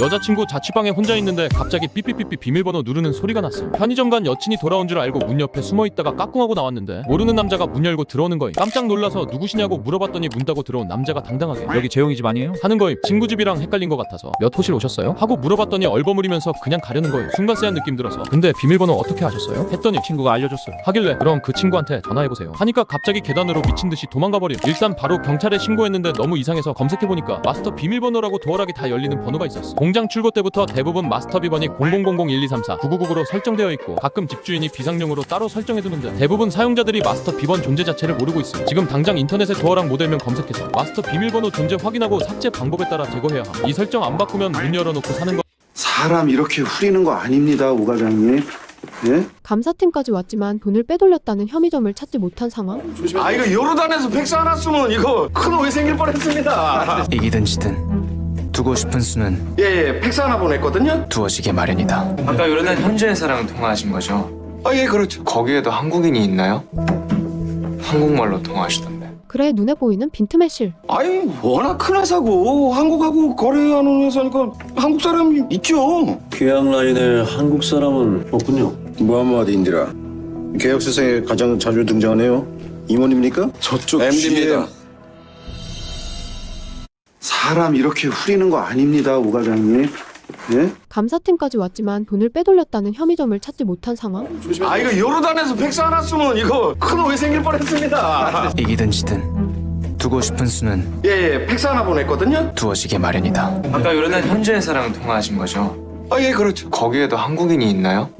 여자친구 자취방에 혼자 있는데 갑자기 삐삐삐삐 비밀번호 누르는 소리가 났어. 편의점 간 여친이 돌아온 줄 알고 문 옆에 숨어 있다가 까꿍하고 나왔는데 모르는 남자가 문 열고 들어오는 거임. 깜짝 놀라서 누구시냐고 물어봤더니 문 닫고 들어온 남자가 당당하게 여기 재영이 집 아니에요? 하는 거임. 친구 집이랑 헷갈린 것 같아서 몇 호실 오셨어요? 하고 물어봤더니 얼버무리면서 그냥 가려는 거예요. 순간 쎄한 느낌 들어서 근데 비밀번호 어떻게 하셨어요? 했더니 친구가 알려줬어요. 하길래 그럼 그 친구한테 전화해보세요 하니까 갑자기 계단으로 미친 듯이 도망가버림 일단 바로 경찰에 신고했는데 너무 이상해서 검색해보니까 마스터 비밀번호라고 도어락이 다 열리는 번호가 있었어 공장 출고 때부터 대부분 마스터 비번이 00001234 9999로 설정되어 있고 가끔 집주인이 비상용으로 따로 설정해두는데 대부분 사용자들이 마스터 비번 존재 자체를 모르고 있어 지금 당장 인터넷에 도어락 모델명 검색해서 마스터 비밀번호 존재 확인하고 삭제 방법에 따라 제거해야 함이 설정 안 바꾸면 문 열어놓고 사는 거 사람 이렇게 후리는 거 아닙니다, 오 과장님. 예? 감사팀까지 왔지만 돈을 빼돌렸다는 혐의점을 찾지 못한 상황? 아 이거 요르단에서 백수 하나 쓰면 이거 큰 오해 생길 뻔했습니다. 이기든 지든 두고 싶은 수는 예 예 팩스 하나 보냈거든요. 두어지게 마련이다. 아까 요르단 현지 회사랑 통화하신 거죠? 아 예 그렇죠. 거기에도 한국인이 있나요? 한국말로 통화하시던데. 그래 눈에 보이는 빈틈의 실 아니 워낙 큰 회사고 한국하고 거래하는 회사니까 한국 사람이 있죠. 계약 라인에 한국 사람은 없군요. 무함마드 인디라. 계약서상에 가장 자주 등장하네요. 임원입니까? 저쪽 MD입니다. 사람 이렇게 후리는 거 아닙니다, 오 과장님. 예? 감사팀까지 왔지만 돈을 빼돌렸다는 혐의점을 찾지 못한 상황? 아 이거 요르단에서 백수 하나 쓰면 이거 큰 오해 생길 뻔했습니다. 이기든 지든 두고 싶은 수는 예예 팩스 하나 보냈거든요. 두어지게 마련이다. 아까 요르단 현지 회사랑 통화하신 거죠? 아 예 그렇죠. 거기에도 한국인이 있나요?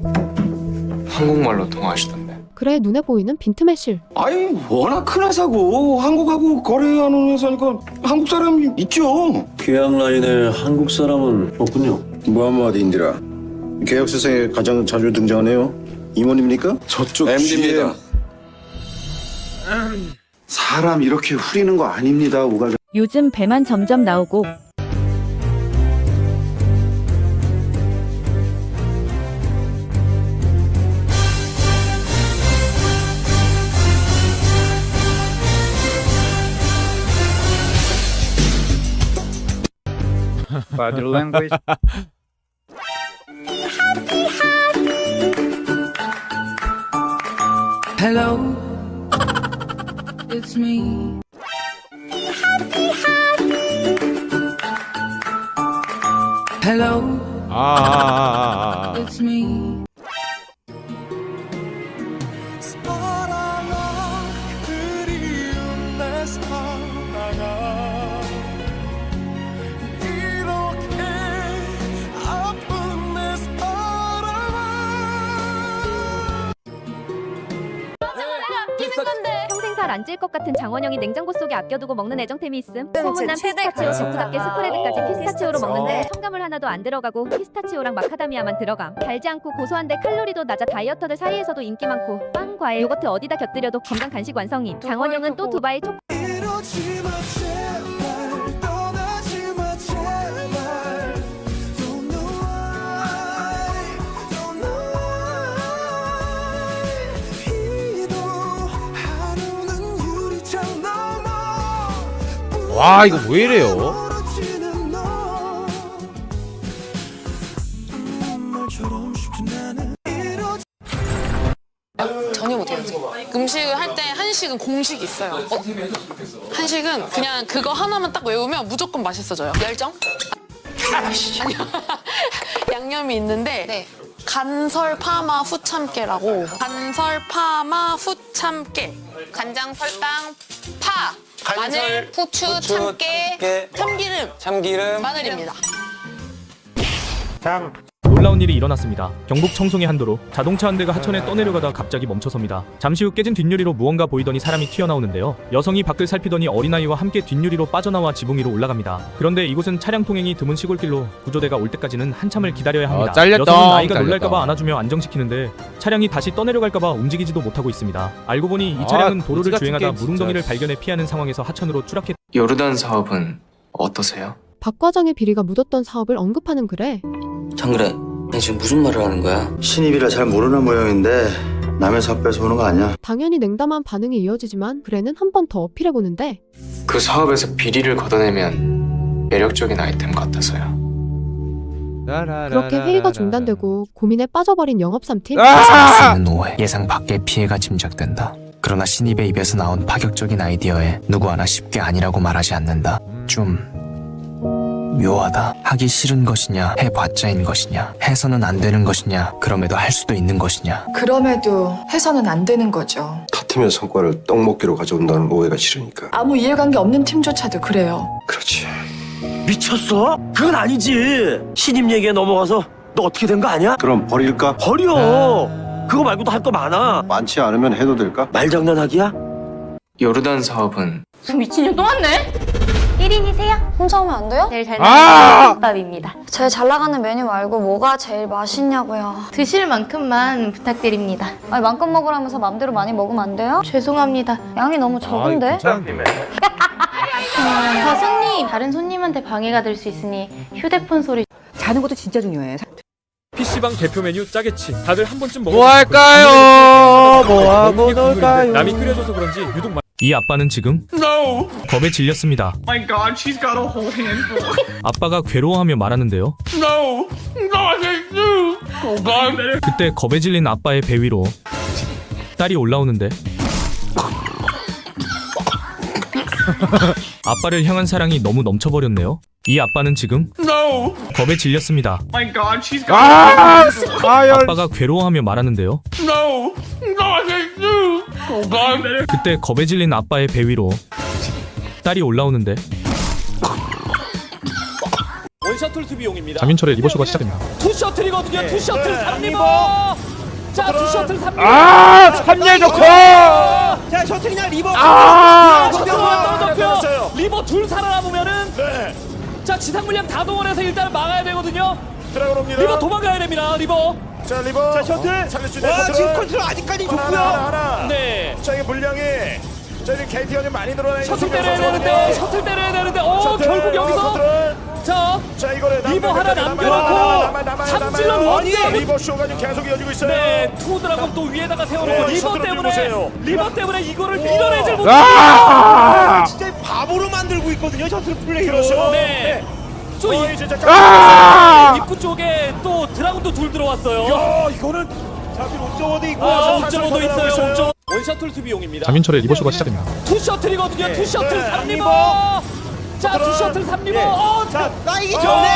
한국말로 통화하시던데. 그래 눈에 보이는 빈틈의 실 아니 워낙 큰 회사고 한국하고 거래하는 회사니까 한국 사람이 있죠. 계약 라인에 한국 사람은 없군요. 무함마드 인디라. 계약서상에 가장 자주 등장하네요. 임원입니까? 저쪽 MD입니다. 사람 이렇게 후리는 거 아닙니다, 오 과장. 요즘 배만 점점 나오고 Body language. Hello, it's me. Hello, ah. it's me. 찔것 같은 장원영이 냉장고 속에 아껴두고 먹는 애정템이 있음. 소문난 피스타치오 덕후답게 스프레드까지 피스타치오로 먹는데 첨가물 하나도 안 들어가고 피스타치오랑 마카다미아만 들어감. 달지 않고 고소한데 칼로리도 낮아 다이어터들 사이에서도 인기 많고 빵, 과일, 요거트 어디다 곁들여도 건강 간식 완성임. 장원영은 또 두바이 초 와 이거 왜 이래요? 전혀 못해요. 음식을 할 때 한식은 공식이 있어요. 어? 한식은 그냥 그거 하나만 딱 외우면 무조건 맛있어져요. 열정? 아니요. 양념이 있는데 간설 파마 후참깨라고 간설 파마 후참깨 간장 설탕 파 마늘 후추, 참깨 참기름 참기름 마늘입니다. 놀라운 일이 일어났습니다. 경북 청송의 한도로 자동차 한 대가 하천에 떠내려가다 갑자기 멈춰섭니다. 잠시 후 깨진 뒷유리로 무언가 보이더니 사람이 튀어나오는데요. 여성이 밖을 살피더니 어린아이와 함께 뒷유리로 빠져나와 지붕 위로 올라갑니다. 그런데 이곳은 차량 통행이 드문 시골길로 구조대가 올 때까지는 한참을 기다려야 합니다. 어, 잘렸다. 여성은 아이가 잘렸다. 놀랄까봐 안아주며 안정시키는데 차량이 다시 떠내려갈까봐 움직이지도 못하고 있습니다. 알고 보니 이 차량은 아, 도로를 같은 주행하다 게임, 진짜. 무릉덩이를 발견해 피하는 상황에서 하천으로 추락했. 요르단 사업은 어떠세요? 박 과장의 비리가 묻었던 사업을 언급하는 글에 장그래, 너 지금 무슨 말을 하는 거야? 신입이라 잘 모르는 모양인데 남의 사업 뺏어오는 거 아니야? 당연히 냉담한 반응이 이어지지만 글에는 한 번 더 어필해보는데 그 사업에서 비리를 걷어내면 매력적인 아이템 같아서요. 그렇게 회의가 중단되고 고민에 빠져버린 영업삼팀 아! 있는 오해, 예상 밖의 피해가 짐작된다. 그러나 신입의 입에서 나온 파격적인 아이디어에 누구 하나 쉽게 아니라고 말하지 않는다. 좀 묘하다. 하기 싫은 것이냐, 해봤자인 것이냐, 해서는 안 되는 것이냐, 그럼에도 할 수도 있는 것이냐. 그럼에도 해서는 안 되는 거죠. 같으면 성과를 떡먹기로 가져온다는 오해가 싫으니까. 아무 이해관계 없는 팀조차도 그래요. 그렇지. 미쳤어? 그건 아니지. 신입 얘기에 넘어가서 너 어떻게 된 거 아니야? 그럼 버릴까? 버려. 그거 말고도 할 거 많아. 많지 않으면 해도 될까? 말장난하기야? 요르단 사업은 미친년 또 왔네? 1인이세요? 혼자 오면 안 돼요? 내일 잘 아! 김밥입니다. 제일 잘 나가는 메뉴 말고 뭐가 제일 맛있냐고요. 드실 만큼만 부탁드립니다. 아니 만큼 먹으라면서 맘대로 많이 먹으면 안 돼요? 죄송합니다. 양이 너무 적은데? 자, 손님. 다른 손님한테 방해가 될 수 있으니 휴대폰 소리 자는 것도 진짜 중요해. PC방 대표 메뉴 짜게치. 다들 한 번쯤 먹어. 뭐 할까요? 뭐 하고 놀까요? 남이 끓여줘서 그런지 유독 맛. 이 아빠는 지금 겁에 질렸습니다. 아빠가 괴로워하며 말하는데요. 그때 겁에 질린 아빠의 배 위로 딸이 올라오는데 아빠를 향한 사랑이 너무 넘쳐버렸네요. 이 아빠는 지금 겁에 질렸습니다. 아! 아열. 아빠가 괴로워하며 말하는데요. 그때 겁에 질린 아빠의 배 위로 딸이 올라오는데 원셔틀 투비용입니다. 장윤철의 리버쇼가 시작됩니다. 투 셔틀이거든요. 투 셔틀 3리버. 자, 투 셔틀 3리버. 아, 3리 좋고. 자, 셔틀이냐 리버. 아, 셔틀 떨어졌고요. 리버 둘 살아남으면은 자, 지상 물량 다 동원해서 일단 막아야 되거든요. 들어갑니다. 리버 도망가야 됩니다. 리버. 자, 리버. 자, 셔틀. 살릴 수 있는 와, 지금 컨트롤 아직까지 좋고요. 네. 자, 이게 물량이 저희 KT가 좀 많이 늘어나 있는 셔틀 때려야 되는데, 셔틀 때려야 되는데, 어, 결국 여기서 자, 리버 하나 남겨놓고 삼질러 원제 리버 쇼가 지금 계속 이어지고 있어요. 네, 투 드라곤 또 위에다가 세워놓고 리버 때문에 리버 때문에 이거를 밀어내질 못해요. 아! 진짜 바보로 만들고 있거든요, 셔틀 플레이로. 그렇죠. 네. 또 이, 입구 쪽에 또 드라곤도 둘 들어왔어요. 야, 이거는 자필 옵저워도 있고, 아, 옵저워도 있어요. 옵저. 원 셔틀 수비용입니다. 장윤철의 리버쇼가 시작됩니다. 투 셔틀이거든요. 투 셔틀 3리버. 자, 투 셔틀 3리버. 어, 자, 나이기 전에.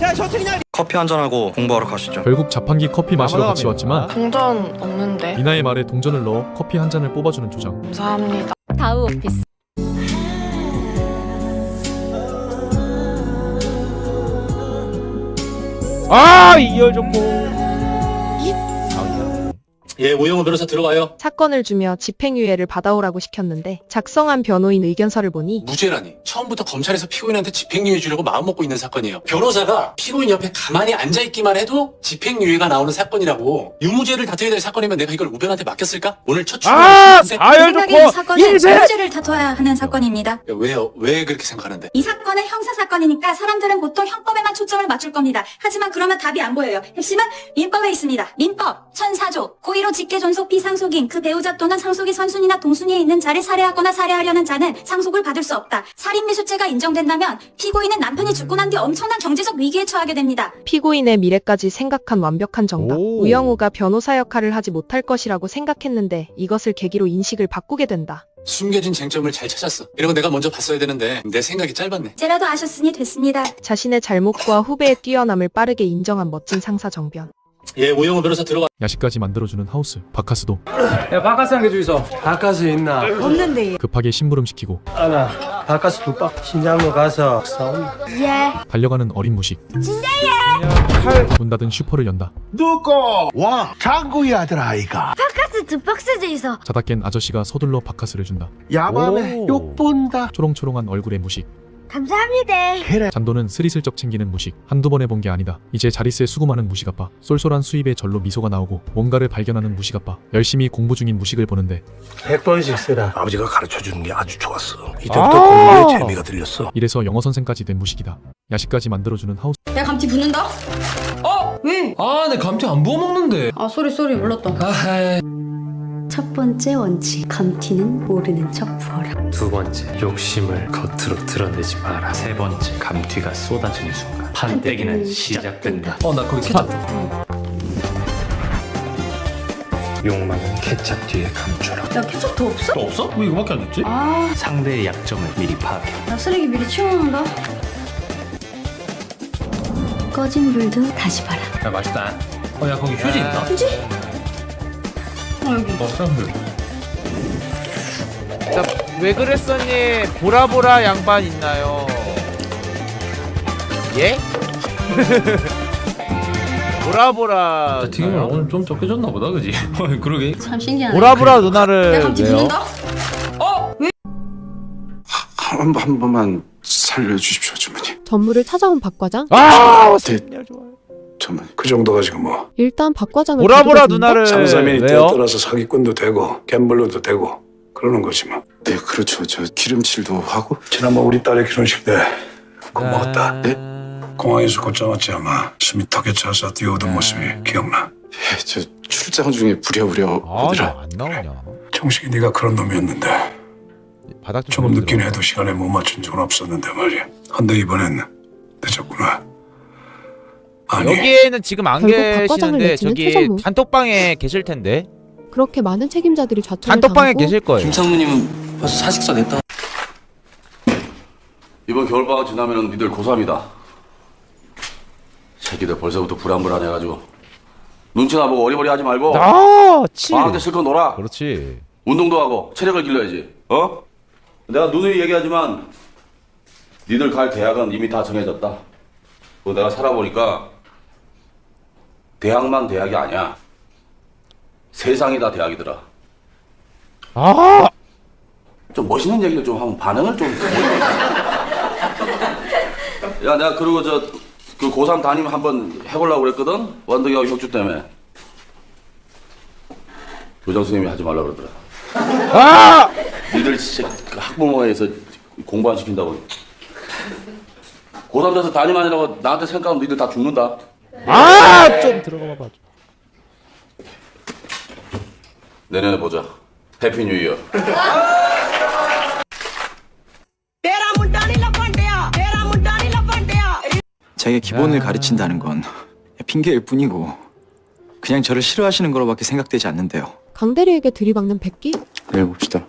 자, 셔틀이냐? 커피 한잔하고 공부하러 가시죠. 결국 자판기 커피 마시러 같이 왔지만 동전 없는데. 이나의 말에 동전을 넣어 커피 한 잔을 뽑아주는 조장. 감사합니다. 다우 오피스. 아, 이열 좋고. 예, 오영호 변호사 들어가요. 사건을 주며 집행유예를 받아오라고 시켰는데 작성한 변호인 의견서를 보니 무죄라니. 처음부터 검찰에서 피고인한테 집행유예 주려고 마음먹고 있는 사건이에요. 변호사가 피고인 옆에 가만히 앉아있기만 해도 집행유예가 나오는 사건이라고. 유무죄를 다투어야 될 사건이면 내가 이걸 우변한테 맡겼을까? 오늘 첫 아, 출근인데 아열 좋고. 일세. 유죄를 다퉈야 하는 사건입니다. 왜요? 왜 그렇게 생각하는데? 이 사건은 형사 사건이니까 사람들은 보통 형법에만 초점을 맞출 겁니다. 하지만 그러면 답이 안 보여요. 핵심은 민법에 있습니다. 민법 천사조 고 의로 직계 존속 비상속인 그 배우자 또는 상속의 선순위나 동순위에 있는 자를 살해하거나 살해하려는 자는 상속을 받을 수 없다. 살인미수죄가 인정된다면 피고인은 남편이 죽고 난 뒤 엄청난 경제적 위기에 처하게 됩니다. 피고인의 미래까지 생각한 완벽한 정답. 오. 우영우가 변호사 역할을 하지 못할 것이라고 생각했는데 이것을 계기로 인식을 바꾸게 된다. 숨겨진 쟁점을 잘 찾았어. 이러고 내가 먼저 봤어야 되는데 내 생각이 짧았네. 이제라도 아셨으니 됐습니다. 자신의 잘못과 후배의 뛰어남을 빠르게 인정한 멋진 상사 정변. 예, 오영호 변호사 들어가. 야식까지 만들어주는 하우스 바카스도 야 바카스 한 개 주이소. 바카스 있나? 없는데. 급하게 심부름 시키고 하나. 바카스 두 박. 신장로 가서 싸움. 달려가는 어린 무식 문 닫은 슈퍼를 연다 누구? 와 장구이 아들 아이가. 박스 두 박스 주이소. 자다 깬 아저씨가 서둘러 바카스를 준다 야밤에 오. 욕 본다. 초롱초롱한 얼굴의 무식 감사합니다. 잔돈은 스리슬쩍 챙기는 무식 한두 번 해본 게 아니다 이제 자릿세 수금하는 무식 아빠 쏠쏠한 수입에 절로 미소가 나오고 뭔가를 발견하는 무식 아빠 열심히 공부 중인 무식을 보는데 100번씩 쓰라. 아버지가 가르쳐 주는 게 아주 좋았어. 이제부터 아. 공부에 재미가 들렸어. 이래서 영어 선생까지 된 무식이다 야식까지 만들어주는 하우스 야 감튀 붙는다? 아, 내 감튀 안 부어 먹는데. 아 쏘리 쏘리 몰랐다. 아, 첫 번째 원칙, 감튀는 모르는 척 부어라. 두 번째, 욕심을 겉으로 드러내지 마라. 세 번째, 감튀가 쏟아지는 순간 판때기는 시작된다. 어, 나 거기 케찹 줘. 욕망은 케찹 뒤에 감춰라. 야, 케첩 더 없어? 또 없어? 왜 이거밖에 안 줬지? 아, 상대의 약점을 미리 파악해. 나 쓰레기 미리 치워놓는다. 꺼진 불도 다시 봐라. 야, 맛있다. 어, 야, 거기 휴지 있다. 휴지? 어, 여기. 어, 사람들. 자, 왜 그랬었니? 보라보라 양반 있나요? 예? 보라보라. 튀김을 오늘 좀 적게 줬나 보다, 그지? 그러게. 참 신기하네. 보라보라 누나를 왜요? 묻는다? 한, 한 번만 살려주십시오 주머니 전무를 찾아온 박 과장? 아, 네. 주머니 그 정도 가 지금 뭐. 일단 박 과장을 보라보라 데리고 누나를. 상사면이 왜요? 떠나서 사기꾼도 되고 갬블러도 되고 그러는 거지 뭐 네 그렇죠. 저 기름칠도 하고. 지난번 우리 딸의 결혼식 때 그거 먹었다. 네? 공항에서 곧장 왔지 아마. 숨이 턱에 차서 뛰어오던 모습이 기억나. 예, 저 출장 중에 부랴부랴 아, 오더라. 안 나오냐? 정식이 네가 그런 놈이었는데. 바닥 좀 조금 늦긴. 해도 시간에 못 맞춘 적은 없었는데 말이야. 근데 이번엔 늦었구나 아니 여기에는 지금 안 결국 박 과장을 계시는데 내치는 저기 최전무. 단톡방에 계실 텐데 그렇게 많은 책임자들이 좌천을 단톡방에 당하고 계실 거예요. 김상무님은 벌써 사직서 냈다. 이번 겨울방학 지나면은 니들 고3이다. 새끼들 벌써부터 불안불안해가지고 눈치나 보고 어리버리 하지 말고 아, 치. 방학 때 실컷 놀아. 그렇지. 운동도 하고 체력을 길러야지. 어? 내가 누누이 얘기하지만 니들 갈 대학은 이미 다 정해졌다. 그거 내가 살아보니까 대학만 대학이 아니야. 세상이 다 대학이더라. 아, 좀 멋있는 얘기를 좀 하면 반응을 좀. 야, 내가 그리고 저, 그 고3 담임 한번 해보려고 그랬거든? 원덕이하고 혁주 때문에. 교장 선생님이 하지 말라 그러더라. 아, 니들 진짜 그 학부모에서 공부 안 시킨다고. 고3 돼서 담임 아니라고 나한테 생각하면 니들 다 죽는다. 아, 좀 들어가 봐봐. 내년에 보자. 해피 뉴 이어. 자기가 기본을 가르친다는 건 핑계일 뿐이고 그냥 저를 싫어하시는 거로밖에 생각되지 않는데요. 강대리에게 들이박는 백기? 내일 봅시다